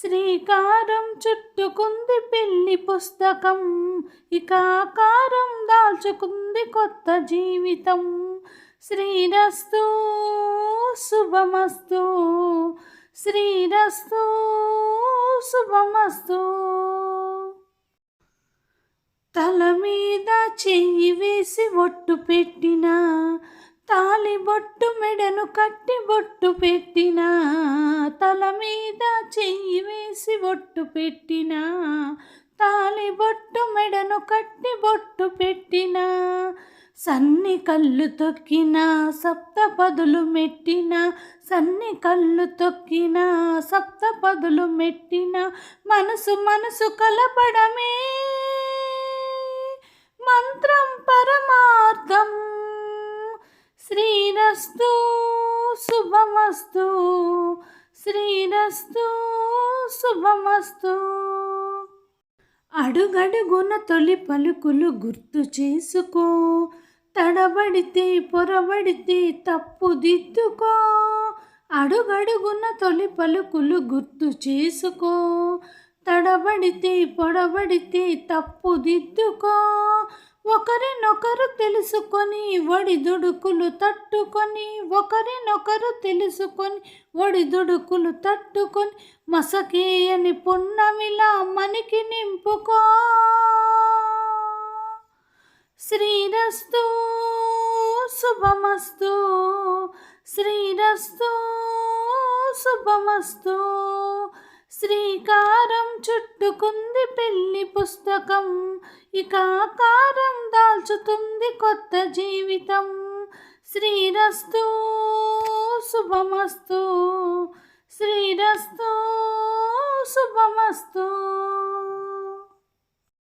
శ్రీకారం చుట్టుకుంది పెళ్ళి పుస్తకం. ఇక ఆకారం దాల్చుకుంది కొత్త జీవితం. శ్రీరస్తు శుభమస్తు. శ్రీరస్తు శుభమస్తు. తల మీద చెయ్యి వేసి ఒట్టు పెట్టిన తాలి బొట్టు మెడను కట్టి బొట్టు పెట్టిన తల మీద చెయ్యి ఒట్టు బొట్టు పెట్టిన తాలి బొట్టు మెడను కట్టి బొట్టు పెట్టిన సన్ని కళ్ళు తొక్కిన సప్త పదులు మెట్టిన సన్ని కళ్ళు తొక్కిన సప్త పదులు మెట్టిన మనసు మనసు కలపడమే. మంత్రం పరమార్థం శ్రీరస్తు శుభమస్తు శ్రీరస్తూ శుభమస్తు. అడుగడుగున తొలి పలుకులు గుర్తు చేసుకో. తడబడితే పొరబడితే తప్పు దిద్దుకో అడుగడుగున తొలి పలుకులు గుర్తు చేసుకో. తడబడితే పొడబడితే తప్పు దిద్దుకో ఒకరినొకరు తెలుసుకొని ఒడిదుడుకులు తట్టుకొని ఒకరినొకరు తెలుసుకొని ఒడిదుడుకులు తట్టుకొని మసకేయని పున్నమిలా మనకి నింపుకో. శ్రీరస్తు శుభమస్తు శ్రీరస్తు శుభమస్తు. శ్రీకారం చుట్టుకుంది పెళ్ళి పుస్తకం ఇక ఆకారం కొత్త జీవితం. శ్రీరస్తు శుభమస్తు. శ్రీరస్తు శుభమస్తు.